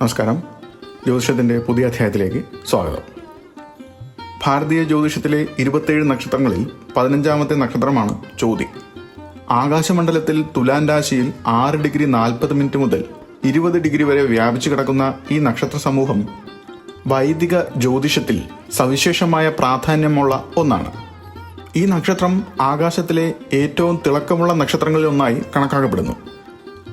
നമസ്കാരം. ജ്യോതിഷത്തിന്റെ പുതിയ അധ്യായത്തിലേക്ക് സ്വാഗതം. ഭാരതീയ ജ്യോതിഷത്തിലെ ഇരുപത്തേഴ് നക്ഷത്രങ്ങളിൽ പതിനഞ്ചാമത്തെ നക്ഷത്രമാണ് ചോതി ആകാശമണ്ഡലത്തിൽ തുലാൻ രാശിയിൽ ആറ് ഡിഗ്രി നാൽപ്പത് മിനിറ്റ് മുതൽ ഇരുപത് ഡിഗ്രി വരെ വ്യാപിച്ചു കിടക്കുന്ന ഈ നക്ഷത്ര സമൂഹം വൈദിക ജ്യോതിഷത്തിൽ സവിശേഷമായ പ്രാധാന്യമുള്ള ഒന്നാണ്. ഈ നക്ഷത്രം ആകാശത്തിലെ ഏറ്റവും തിളക്കമുള്ള നക്ഷത്രങ്ങളിൽ ഒന്നായി കണക്കാക്കപ്പെടുന്നു.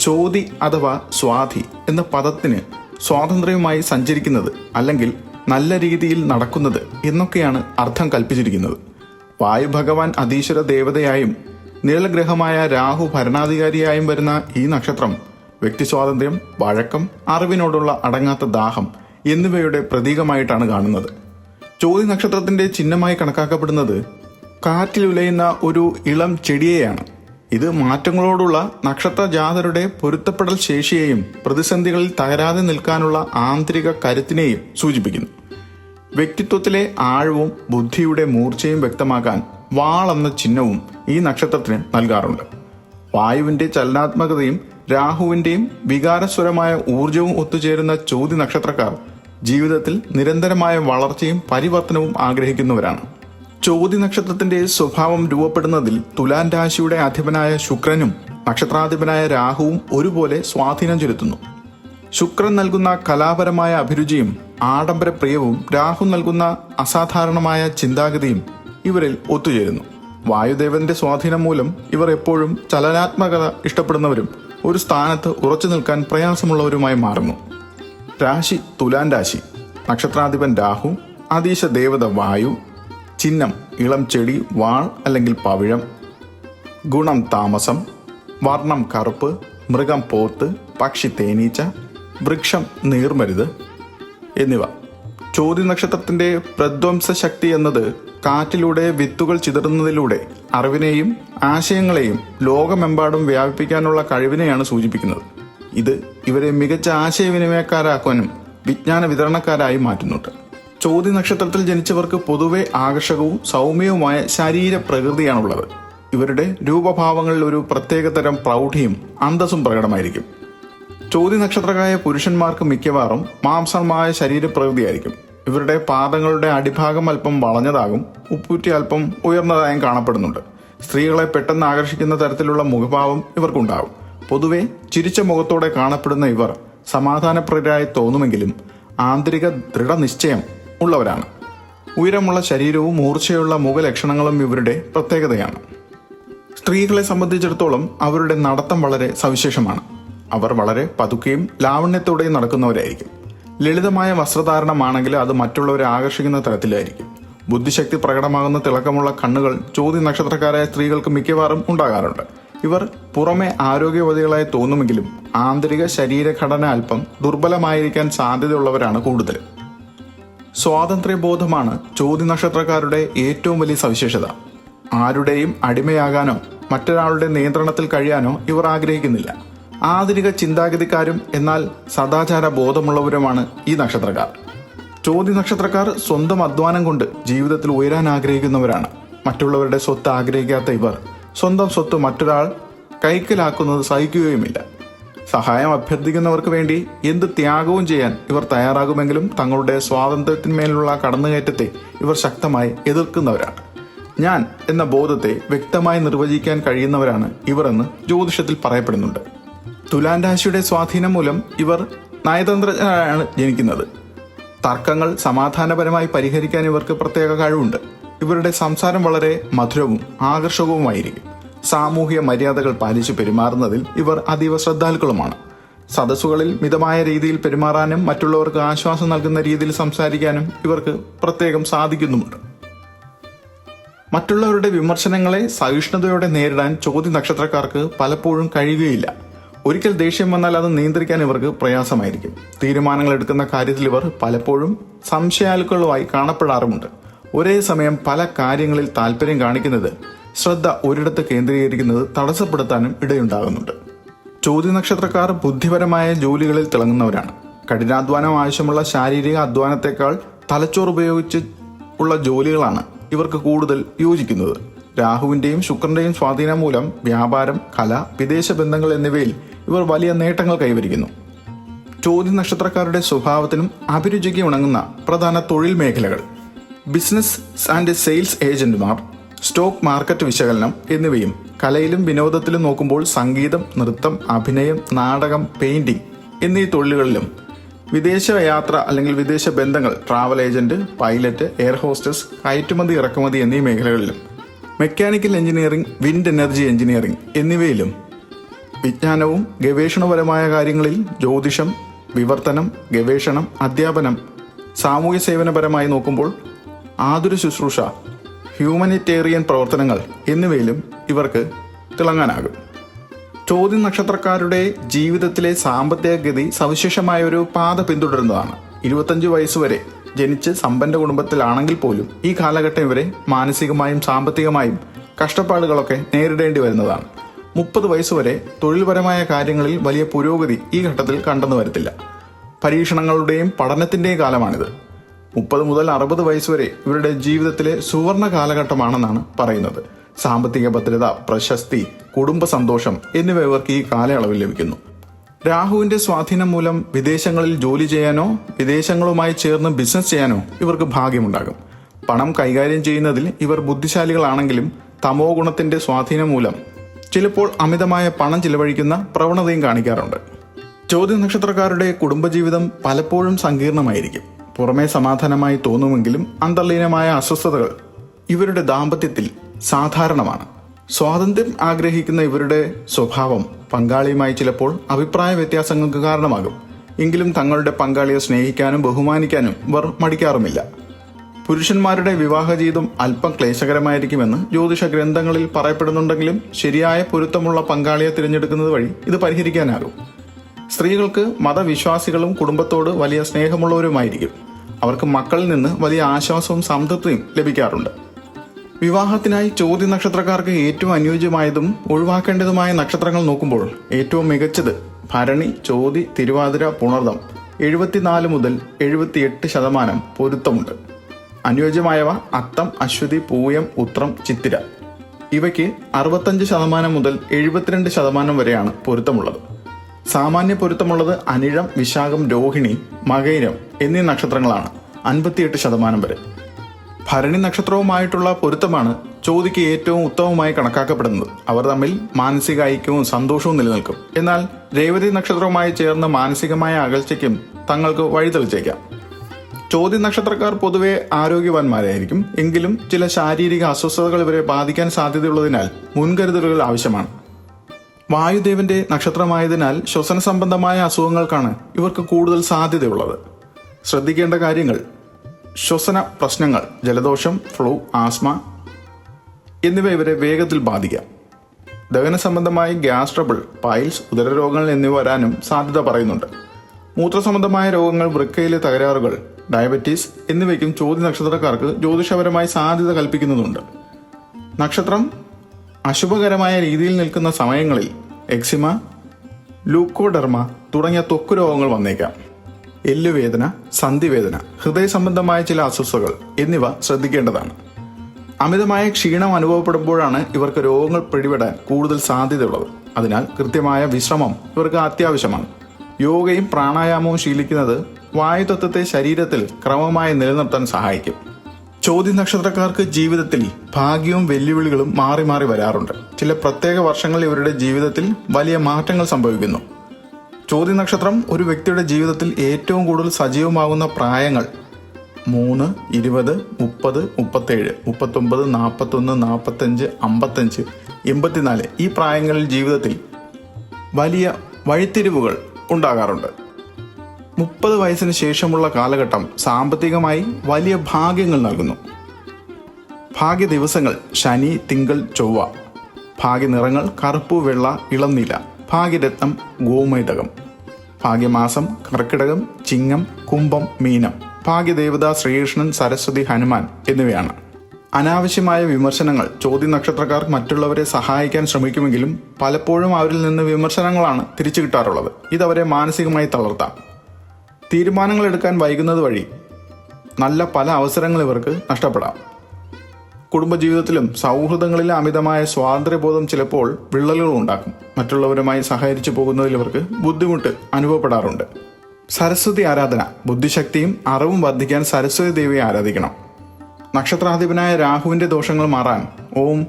ചോതി അഥവാ സ്വാധി എന്ന പദത്തിന് സ്വാതന്ത്ര്യവുമായി സഞ്ചരിക്കുന്നത് അല്ലെങ്കിൽ നല്ല രീതിയിൽ നടക്കുന്നത് എന്നൊക്കെയാണ് അർത്ഥം കൽപ്പിച്ചിരിക്കുന്നത്. വായു ഭഗവാൻ അതീശ്വര ദേവതയായും നീളഗ്രഹമായ രാഹു ഭരണാധികാരിയായും വരുന്ന ഈ നക്ഷത്രം വ്യക്തി സ്വാതന്ത്ര്യം വഴക്കം അറിവിനോടുള്ള അടങ്ങാത്ത ദാഹം എന്നിവയുടെ പ്രതീകമായിട്ടാണ് കാണുന്നത്. ചോതി നക്ഷത്രത്തിന്റെ ചിഹ്നമായി കണക്കാക്കപ്പെടുന്നത് കാറ്റിലുലയുന്ന ഒരു ഇളം ചെടിയെയാണ്. ഇത് മാറ്റങ്ങളോടുള്ള നക്ഷത്ര ജാതരുടെ പൊരുത്തപ്പെടൽ ശേഷിയെയും പ്രതിസന്ധികളിൽ തകരാതെ നിൽക്കാനുള്ള ആന്തരിക കരുത്തിനെയും സൂചിപ്പിക്കുന്നു. വ്യക്തിത്വത്തിലെ ആഴവും ബുദ്ധിയുടെ മൂർച്ചയും വ്യക്തമാക്കാൻ വാൾ എന്ന ചിഹ്നവും ഈ നക്ഷത്രത്തിന് നൽകാറുണ്ട്. വായുവിന്റെ ചലനാത്മകതയും രാഹുവിന്റെയും വികാരസ്വരമായ ഊർജവും ഒത്തുചേരുന്ന ചോതി നക്ഷത്രക്കാർ ജീവിതത്തിൽ നിരന്തരമായ വളർച്ചയും പരിവർത്തനവും ആഗ്രഹിക്കുന്നവരാണ്. ചോതി നക്ഷത്രത്തിന്റെ സ്വഭാവം രൂപപ്പെടുന്നതിൽ തുലാൻ രാശിയുടെ അധിപനായ ശുക്രനും നക്ഷത്രാധിപനായ രാഹുവും ഒരുപോലെ സ്വാധീനം ചെലുത്തുന്നു. ശുക്രൻ നൽകുന്ന കലാപരമായ അഭിരുചിയും ആഡംബരപ്രിയവും രാഹു നൽകുന്ന അസാധാരണമായ ചിന്താഗതിയും ഇവരിൽ ഒത്തുചേരുന്നു. വായുദേവന്റെ സ്വാധീനം മൂലം ഇവർ എപ്പോഴും ചലനാത്മകത ഇഷ്ടപ്പെടുന്നവരും ഒരു സ്ഥാനത്ത് ഉറച്ചു നിൽക്കാൻ പ്രയാസമുള്ളവരുമായി മാറുന്നു. രാശി തുലാൻ രാശി. നക്ഷത്രാധിപൻ രാഹു അതീശ ദേവത വായു ചിഹ്നം ഇളം ചെടി വാൾ അല്ലെങ്കിൽ പവിഴം ഗുണം താമസം വർണം കറുപ്പ് മൃഗം പോത്ത് പക്ഷി തേനീച്ച വൃക്ഷം നീർമരുത് എന്നിവ. ചോദ്യ നക്ഷത്രത്തിന്റെ പ്രധ്വംസ ശക്തി എന്നത് കാറ്റിലൂടെ വിത്തുകൾ ചിതറുന്നതിലൂടെ അറിവിനെയും ആശയങ്ങളെയും ലോകമെമ്പാടും വ്യാപിപ്പിക്കാനുള്ള കഴിവിനെയാണ് സൂചിപ്പിക്കുന്നത്. ഇത് ഇവരെ മികച്ച ആശയവിനിമയക്കാരാക്കാനും വിജ്ഞാന വിതരണക്കാരായി മാറ്റുന്നുണ്ട്. ചോതി നക്ഷത്രത്തിൽ ജനിച്ചവർക്ക് പൊതുവെ ആകർഷകവും സൗമ്യവുമായ ശരീര പ്രകൃതിയാണുള്ളത്. ഇവരുടെ രൂപഭാവങ്ങളിൽ ഒരു പ്രത്യേകതരം പ്രൗഢിയും അന്തസ്സും പ്രകടമായിരിക്കും. ചോതി നക്ഷത്രക്കായ പുരുഷന്മാർക്ക് മിക്കവാറും മാംസമായ ശരീരപ്രകൃതിയായിരിക്കും. ഇവരുടെ പാദങ്ങളുടെ അടിഭാഗം അല്പം വളഞ്ഞതാകും ഉപ്പൂറ്റി അല്പം ഉയർന്നതായും കാണപ്പെടുന്നുണ്ട്. സ്ത്രീകളെ പെട്ടെന്ന് ആകർഷിക്കുന്ന തരത്തിലുള്ള മുഖഭാവം ഇവർക്കുണ്ടാകും. പൊതുവെ ചിരിച്ച മുഖത്തോടെ കാണപ്പെടുന്ന ഇവർ സമാധാനപ്രിയരായി തോന്നുമെങ്കിലും ആന്തരിക ദൃഢനിശ്ചയം ഉള്ളവരാണ്. ഉയരമുള്ള ശരീരവും മൂർച്ചയുള്ള മുഖലക്ഷണങ്ങളും ഇവരുടെ പ്രത്യേകതയാണ്. സ്ത്രീകളെ സംബന്ധിച്ചിടത്തോളം അവരുടെ നടത്തം വളരെ സവിശേഷമാണ്. അവർ വളരെ പതുക്കെയും ലാവണ്യത്തോടെയും നടക്കുന്നവരായിരിക്കും. ലളിതമായ വസ്ത്രധാരണമാണെങ്കിൽ അത് മറ്റുള്ളവരെ ആകർഷിക്കുന്ന തരത്തിലായിരിക്കും. ബുദ്ധിശക്തി പ്രകടമാകുന്ന തിളക്കമുള്ള കണ്ണുകൾ ചോദ്യ നക്ഷത്രക്കാരായ സ്ത്രീകൾക്ക് മിക്കവാറും ഉണ്ടാകാറുണ്ട്. ഇവർ പുറമെ ആരോഗ്യവതികളായി തോന്നുമെങ്കിലും ആന്തരിക ശരീരഘടന അല്പം ദുർബലമായിരിക്കാൻ സാധ്യതയുള്ളവരാണ് കൂടുതൽ സ്വാതന്ത്ര്യബോധമാണ് ചോദ്യ നക്ഷത്രക്കാരുടെ ഏറ്റവും വലിയ സവിശേഷത. ആരുടെയും അടിമയാകാനോ മറ്റൊരാളുടെ നിയന്ത്രണത്തിൽ കഴിയാനോ ഇവർ ആഗ്രഹിക്കുന്നില്ല. ആധുനിക ചിന്താഗതിക്കാരും എന്നാൽ സദാചാര ബോധമുള്ളവരുമാണ് ഈ നക്ഷത്രക്കാർ. ചോദ്യ നക്ഷത്രക്കാർ സ്വന്തം അധ്വാനം കൊണ്ട് ജീവിതത്തിൽ ഉയരാൻ ആഗ്രഹിക്കുന്നവരാണ്. മറ്റുള്ളവരുടെ സ്വത്ത് ആഗ്രഹിക്കാത്ത ഇവർ സ്വന്തം സ്വത്ത് മറ്റൊരാൾ കൈക്കലാക്കുന്നത് സഹിക്കുകയുമില്ല. സഹായം അഭ്യർത്ഥിക്കുന്നവർക്ക് വേണ്ടി എന്ത് ത്യാഗവും ചെയ്യാൻ ഇവർ തയ്യാറാകുമെങ്കിലും തങ്ങളുടെ സ്വാതന്ത്ര്യത്തിന്മേലുള്ള കടന്നുകയറ്റത്തെ ഇവർ ശക്തമായി എതിർക്കുന്നവരാണ്. ഞാൻ എന്ന ബോധത്തെ വ്യക്തമായി നിർവചിക്കാൻ കഴിയുന്നവരാണ് ഇവർ എന്ന് ജ്യോതിഷത്തിൽ പറയപ്പെടുന്നുണ്ട്. തുലാൻ രാശിയുടെ സ്വാധീനം മൂലം ഇവർ നയതന്ത്രജ്ഞരാണ് ജനിക്കുന്നത്. തർക്കങ്ങൾ സമാധാനപരമായി പരിഹരിക്കാൻ ഇവർക്ക് പ്രത്യേക കഴിവുണ്ട്. ഇവരുടെ സംസാരം വളരെ മധുരവും ആകർഷകവുമായിരിക്കും. സാമൂഹിക മര്യാദകൾ പാലിച്ചു പെരുമാറുന്നതിൽ ഇവർ അതീവ ശ്രദ്ധാലുക്കളുമാണ്. സദസ്സുകളിൽ മിതമായ രീതിയിൽ പെരുമാറാനും മറ്റുള്ളവർക്ക് ആശ്വാസം നൽകുന്ന രീതിയിൽ സംസാരിക്കാനും ഇവർക്ക് പ്രത്യേകം സാധിക്കുന്നുമുണ്ട്. മറ്റുള്ളവരുടെ വിമർശനങ്ങളെ സഹിഷ്ണുതയോടെ നേരിടാൻ ചോദ്യ നക്ഷത്രക്കാർക്ക് പലപ്പോഴും കഴിയുകയില്ല. ഒരിക്കൽ ദേഷ്യം വന്നാൽ അത് നിയന്ത്രിക്കാൻ ഇവർക്ക് പ്രയാസമായിരിക്കും. തീരുമാനങ്ങൾ എടുക്കുന്ന കാര്യത്തിൽ ഇവർ പലപ്പോഴും സംശയാലുക്കളുമായി കാണപ്പെടാറുമുണ്ട്. ഒരേ സമയം പല കാര്യങ്ങളിൽ താല്പര്യം കാണിക്കുന്നത് ശ്രദ്ധ ഒരിടത്ത് കേന്ദ്രീകരിക്കുന്നത് തടസ്സപ്പെടുത്താനും ഇടയുണ്ടാകുന്നുണ്ട്. ചോദ്യ നക്ഷത്രക്കാർ ബുദ്ധിപരമായ ജോലികളിൽ തിളങ്ങുന്നവരാണ്. കഠിനാധ്വാനം ആവശ്യമുള്ള ശാരീരിക അധ്വാനത്തെക്കാൾ തലച്ചോർ ഉപയോഗിച്ച് ഉള്ള ജോലികളാണ് ഇവർക്ക് കൂടുതൽ യോജിക്കുന്നത്. രാഹുവിന്റെയും ശുക്രന്റെയും സ്വാധീനം മൂലം വ്യാപാരം കല വിദേശ ബന്ധങ്ങൾ എന്നിവയിൽ ഇവർ വലിയ നേട്ടങ്ങൾ കൈവരിക്കുന്നു. ചോദ്യ നക്ഷത്രക്കാരുടെ സ്വഭാവത്തിനും അഭിരുചിക്ക് ഉണങ്ങുന്ന പ്രധാന തൊഴിൽ മേഖലകൾ. ബിസിനസ് ആൻഡ് സെയിൽസ് ഏജന്റുമാർ സ്റ്റോക്ക് മാർക്കറ്റ് വിശകലനം എന്നിവയും കലയിലും വിനോദത്തിലും നോക്കുമ്പോൾ സംഗീതം നൃത്തം അഭിനയം നാടകം പെയിന്റിംഗ് എന്നീ തൊഴിലുകളിലും വിദേശ യാത്ര അല്ലെങ്കിൽ വിദേശ ബന്ധങ്ങൾ travel agent pilot air hostess കയറ്റുമതി ഇറക്കുമതി എന്നീ മേഖലകളിലും mechanical engineering wind energy engineering എന്നിവയിലും വിജ്ഞാനവും ഗവേഷണപരമായ കാര്യങ്ങളിൽ ജ്യോതിഷം വിവർത്തനം ഗവേഷണം അധ്യാപനം സാമൂഹ്യ സേവനപരമായി നോക്കുമ്പോൾ ആതുര ശുശ്രൂഷ ഹ്യൂമനിറ്റേറിയൻ പ്രവർത്തനങ്ങൾ എന്നിവയിലും ഇവർക്ക് തിളങ്ങാനാകും. ചോദ്യം നക്ഷത്രക്കാരുടെ ജീവിതത്തിലെ സാമ്പത്തിക ഗതി സവിശേഷമായ ഒരു പാത പിന്തുടരുന്നതാണ്. ഇരുപത്തഞ്ച് വയസ്സുവരെ ജനിച്ച് സമ്പന്ന കുടുംബത്തിലാണെങ്കിൽ പോലും ഈ കാലഘട്ടം ഇവരെ മാനസികമായും സാമ്പത്തികമായും കഷ്ടപ്പാടുകളൊക്കെ നേരിടേണ്ടി വരുന്നതാണ്. മുപ്പത് വയസ്സുവരെ തൊഴിൽപരമായ കാര്യങ്ങളിൽ വലിയ പുരോഗതി ഈ ഘട്ടത്തിൽ കണ്ടെന്നു വരത്തില്ല. പരീക്ഷണങ്ങളുടെയും പഠനത്തിന്റെയും കാലമാണിത്. മുപ്പത് മുതൽ അറുപത് വയസ്സ് വരെ ഇവരുടെ ജീവിതത്തിലെ സുവർണ കാലഘട്ടമാണെന്നാണ് പറയുന്നത്. സാമ്പത്തിക ഭദ്രത പ്രശസ്തി കുടുംബ സന്തോഷം എന്നിവ ഇവർക്ക് ഈ കാലയളവിൽ ലഭിക്കുന്നു. രാഹുവിന്റെ സ്വാധീനം മൂലം വിദേശങ്ങളിൽ ജോലി ചെയ്യാനോ വിദേശങ്ങളുമായി ചേർന്ന് ബിസിനസ് ചെയ്യാനോ ഇവർക്ക് ഭാഗ്യമുണ്ടാകും. പണം കൈകാര്യം ചെയ്യുന്നതിൽ ഇവർ ബുദ്ധിശാലികളാണെങ്കിലും തമോ ഗുണത്തിന്റെ സ്വാധീനം മൂലം ചിലപ്പോൾ അമിതമായ പണം ചിലവഴിക്കുന്ന പ്രവണതയും കാണിക്കാറുണ്ട്. ചോദ്യ നക്ഷത്രക്കാരുടെ കുടുംബജീവിതം പലപ്പോഴും സങ്കീർണമായിരിക്കും. പുറമേ സമാധാനമായി തോന്നുമെങ്കിലും അന്തർലീനമായ അസ്വസ്ഥതകൾ ഇവരുടെ ദാമ്പത്യത്തിൽ സാധാരണമാണ്. സ്വാതന്ത്ര്യം ആഗ്രഹിക്കുന്ന ഇവരുടെ സ്വഭാവം പങ്കാളിയുമായി ചിലപ്പോൾ അഭിപ്രായ വ്യത്യാസങ്ങൾക്ക് കാരണമാകും. എങ്കിലും തങ്ങളുടെ പങ്കാളിയെ സ്നേഹിക്കാനും ബഹുമാനിക്കാനും ഇവർ മടിക്കാറുമില്ല. പുരുഷന്മാരുടെ വിവാഹ ജീവിതം അല്പം ക്ലേശകരമായിരിക്കുമെന്ന് ജ്യോതിഷ ഗ്രന്ഥങ്ങളിൽ പറയപ്പെടുന്നുണ്ടെങ്കിലും ശരിയായ പൊരുത്തമുള്ള പങ്കാളിയെ തിരഞ്ഞെടുക്കുന്നത് വഴി ഇത് പരിഹരിക്കാനാകും. സ്ത്രീകൾക്ക് മതവിശ്വാസികളും കുടുംബത്തോട് വലിയ സ്നേഹമുള്ളവരുമായിരിക്കും. അവർക്ക് മക്കളിൽ നിന്ന് വലിയ ആശ്വാസവും സംതൃപ്തിയും ലഭിക്കാറുണ്ട്. വിവാഹത്തിനായി ചോദ്യ നക്ഷത്രക്കാർക്ക് ഏറ്റവും അനുയോജ്യമായതും ഒഴിവാക്കേണ്ടതുമായ നക്ഷത്രങ്ങൾ നോക്കുമ്പോൾ ഏറ്റവും മികച്ചത് ഭരണി ചോതി തിരുവാതിര പുണർദം. എഴുപത്തിനാല് മുതൽ എഴുപത്തിയെട്ട് ശതമാനം പൊരുത്തമുണ്ട്. അനുയോജ്യമായവ അത്തം അശ്വതി പൂയം ഉത്രം ചിത്തിര. ഇവയ്ക്ക് അറുപത്തഞ്ച് ശതമാനം മുതൽ എഴുപത്തിരണ്ട് ശതമാനം വരെയാണ് പൊരുത്തമുള്ളത്. സാമാന്യ പൊരുത്തമുള്ളത് അനിഴം വിശാഖം രോഹിണി മകൈരം എന്നീ നക്ഷത്രങ്ങളാണ് അൻപത്തിയെട്ട് ശതമാനം വരെ. ഭരണി നക്ഷത്രവുമായിട്ടുള്ള പൊരുത്തമാണ് ചോതിക്ക് ഏറ്റവും ഉത്തമമായി കണക്കാക്കപ്പെടുന്നത്. അവർ തമ്മിൽ മാനസിക ഐക്യവും സന്തോഷവും നിലനിൽക്കും. എന്നാൽ രേവതി നക്ഷത്രവുമായി ചേർന്ന് മാനസികമായ അകൽച്ചയ്ക്കും തങ്ങൾക്ക് വഴിതെളിച്ചേക്കാം. ചോതി നക്ഷത്രക്കാർ പൊതുവെ ആരോഗ്യവാന്മാരായിരിക്കും. എങ്കിലും ചില ശാരീരിക അസ്വസ്ഥതകൾ ഇവരെ ബാധിക്കാൻ സാധ്യതയുള്ളതിനാൽ മുൻകരുതലുകൾ ആവശ്യമാണ്. വായുദേവന്റെ നക്ഷത്രമായതിനാൽ ശ്വസന സംബന്ധമായ അസുഖങ്ങൾക്കാണ് ഇവർക്ക് കൂടുതൽ സാധ്യതയുള്ളത്. ശ്രദ്ധിക്കേണ്ട കാര്യങ്ങൾ. ശ്വസന പ്രശ്നങ്ങൾ ജലദോഷം ഫ്ലൂ ആസ്മ എന്നിവ ഇവരെ വേഗത്തിൽ ബാധിക്കാം. ദഹന സംബന്ധമായി ഗ്യാസ് ട്രബിൾ പൈൽസ് ഉദരരോഗങ്ങൾ എന്നിവ വരാനും സാധ്യത പറയുന്നുണ്ട്. മൂത്രസംബന്ധമായ രോഗങ്ങൾ വൃക്കയിലെ തകരാറുകൾ ഡയബറ്റീസ് എന്നിവയ്ക്കും ചോദ്യ നക്ഷത്രക്കാർക്ക് ജ്യോതിഷപരമായി സാധ്യത കൽപ്പിക്കുന്നതുണ്ട്. നക്ഷത്രം അശുഭകരമായ രീതിയിൽ നിൽക്കുന്ന സമയങ്ങളിൽ എക്സിമ ലൂക്കോഡർമ തുടങ്ങിയ ത്വക്ക് രോഗങ്ങൾ വന്നേക്കാം. എല്ലുവേദന സന്ധിവേദന ഹൃദയ സംബന്ധമായ ചില അസ്വസ്ഥകൾ എന്നിവ ശ്രദ്ധിക്കേണ്ടതാണ്. അമിതമായ ക്ഷീണം അനുഭവപ്പെടുമ്പോഴാണ് ഇവർക്ക് രോഗങ്ങൾ പിടിപെടാൻ കൂടുതൽ സാധ്യതയുള്ളത്. അതിനാൽ കൃത്യമായ വിശ്രമം ഇവർക്ക് അത്യാവശ്യമാണ്. യോഗയും പ്രാണായാമവും ശീലിക്കുന്നത് വായുതത്വത്തെ ശരീരത്തിൽ ക്രമമായി നിലനിർത്താൻ സഹായിക്കും. ചോദ്യ നക്ഷത്രക്കാർക്ക് ജീവിതത്തിൽ ഭാഗ്യവും വെല്ലുവിളികളും മാറി മാറി വരാറുണ്ട്. ചില പ്രത്യേക വർഷങ്ങളിൽ ഇവരുടെ ജീവിതത്തിൽ വലിയ മാറ്റങ്ങൾ സംഭവിക്കുന്നു. ചോദ്യ നക്ഷത്രം ഒരു വ്യക്തിയുടെ ജീവിതത്തിൽ ഏറ്റവും കൂടുതൽ സജീവമാകുന്ന പ്രായങ്ങൾ മൂന്ന് ഇരുപത് മുപ്പത് മുപ്പത്തേഴ് മുപ്പത്തൊമ്പത് നാൽപ്പത്തൊന്ന് നാൽപ്പത്തഞ്ച് അമ്പത്തഞ്ച് എൺപത്തിനാല് ഈ പ്രായങ്ങളിൽ ജീവിതത്തിൽ വലിയ വഴിത്തിരിവുകൾ ഉണ്ടാകാറുണ്ട്. മുപ്പത് വയസ്സിന് ശേഷമുള്ള കാലഘട്ടം സാമ്പത്തികമായി വലിയ ഭാഗ്യങ്ങൾ നൽകുന്നു. ഭാഗ്യ ദിവസങ്ങൾ ശനി തിങ്കൾ ചൊവ്വ. ഭാഗ്യ നിറങ്ങൾ കറുപ്പ് വെള്ള ഇളം നീല. ഭാഗ്യരത്നം ഗോമേതകം ഭാഗ്യമാസം കർക്കിടകം ചിങ്ങം കുംഭം മീനം. ഭാഗ്യദേവത ശ്രീകൃഷ്ണൻ സരസ്വതി ഹനുമാൻ എന്നിവയാണ്. അനാവശ്യമായ വിമർശനങ്ങൾ ചോദ്യ നക്ഷത്രക്കാർ മറ്റുള്ളവരെ സഹായിക്കാൻ ശ്രമിക്കുമെങ്കിലും പലപ്പോഴും അവരിൽ നിന്ന് വിമർശനങ്ങളാണ് തിരിച്ചു കിട്ടാറുള്ളത്. ഇതവരെ മാനസികമായി തളർത്താം. തീരുമാനങ്ങൾ എടുക്കാൻ വൈകുന്നത് വഴി നല്ല പല അവസരങ്ങൾ ഇവർക്ക് നഷ്ടപ്പെടാം. കുടുംബജീവിതത്തിലും സൗഹൃദങ്ങളിലും അമിതമായ സ്വാതന്ത്ര്യബോധം ചിലപ്പോൾ വിള്ളലുകൾ ഉണ്ടാക്കും. മറ്റുള്ളവരുമായി സഹകരിച്ചു പോകുന്നതിൽ ഇവർക്ക് ബുദ്ധിമുട്ട് അനുഭവപ്പെടാറുണ്ട്. സരസ്വതി ആരാധന ബുദ്ധിശക്തിയും അറിവും വർദ്ധിക്കാൻ സരസ്വതി ദേവിയെ ആരാധിക്കണം. നക്ഷത്രാധിപനായ രാഹുവിന്റെ ദോഷങ്ങൾ മാറാൻ ഓം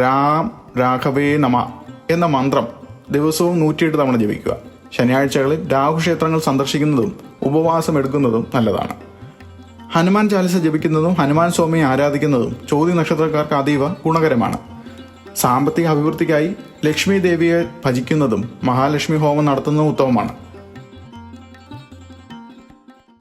രാം രാഘവേ നമ എന്ന മന്ത്രം ദിവസവും നൂറ്റിയെട്ട് തവണ ജപിക്കുക. ശനിയാഴ്ചകളിൽ രാഹുക്ഷേത്രങ്ങൾ സന്ദർശിക്കുന്നതും ഉപവാസം എടുക്കുന്നതും നല്ലതാണ്. ഹനുമാൻ ചാലിസ ജപിക്കുന്നതും ഹനുമാൻ സ്വാമിയെ ആരാധിക്കുന്നതും ചോദ്യ നക്ഷത്രക്കാർക്ക് അതീവ ഗുണകരമാണ്. സാമ്പത്തിക അഭിവൃദ്ധിക്കായി ലക്ഷ്മി ദേവിയെ ഭജിക്കുന്നതും മഹാലക്ഷ്മി ഹോമം നടത്തുന്നതും ഉത്തമമാണ്.